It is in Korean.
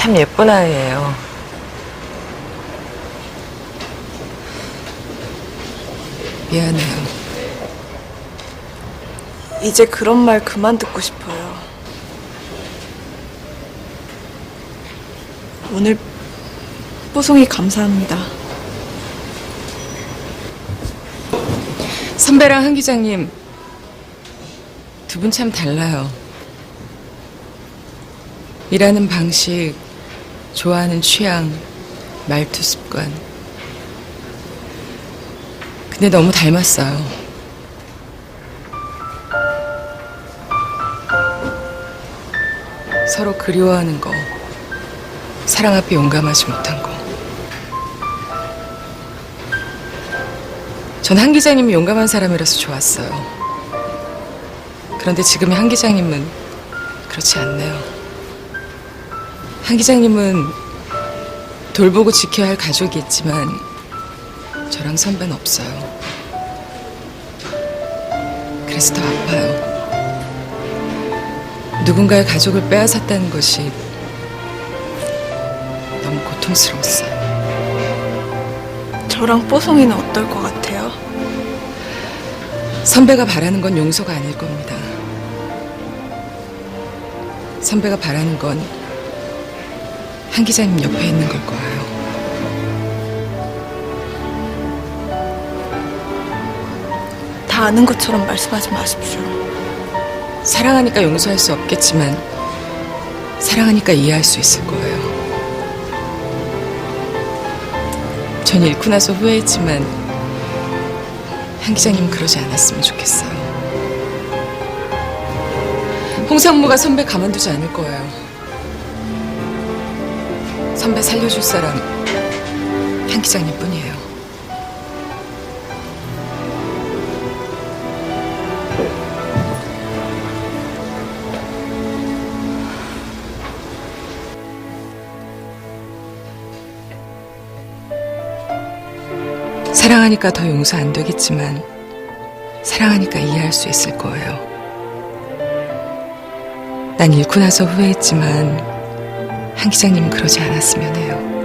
참 예쁜 아이예요. 미안해요. 이제 그런 말 그만 듣고 싶어요. 오늘 뽀송이 감사합니다. 선배랑 한 기자님 두 분 참 달라요. 일하는 방식, 좋아하는 취향, 말투 습관. 근데 너무 닮았어요. 서로 그리워하는 거, 사랑 앞에 용감하지 못한 거. 전 한 기자님이 용감한 사람이라서 좋았어요. 그런데 지금의 한 기자님은 그렇지 않네요. 한 기자님은 돌보고 지켜야 할 가족이 있지만 저랑 선배는 없어요. 그래서 더 아파요. 누군가의 가족을 빼앗았다는 것이 너무 고통스러웠어요. 저랑 뽀송이는 어떨 것 같아요? 선배가 바라는 건 용서가 아닐 겁니다. 선배가 바라는 건 한 기자님 옆에 있는 걸 거예요. 다 아는 것처럼 말씀하지 마십시오. 사랑하니까 용서할 수 없겠지만 사랑하니까 이해할 수 있을 거예요. 전 잃고 나서 후회했지만 한 기자님은 그러지 않았으면 좋겠어요. 홍상무가 선배 가만두지 않을 거예요. 선배 살려줄 사람 한 기자님 뿐이에요. 사랑하니까 더 용서 안 되겠지만 사랑하니까 이해할 수 있을 거예요. 난 잃고 나서 후회했지만 한 기장님은 그러지 않았으면 해요.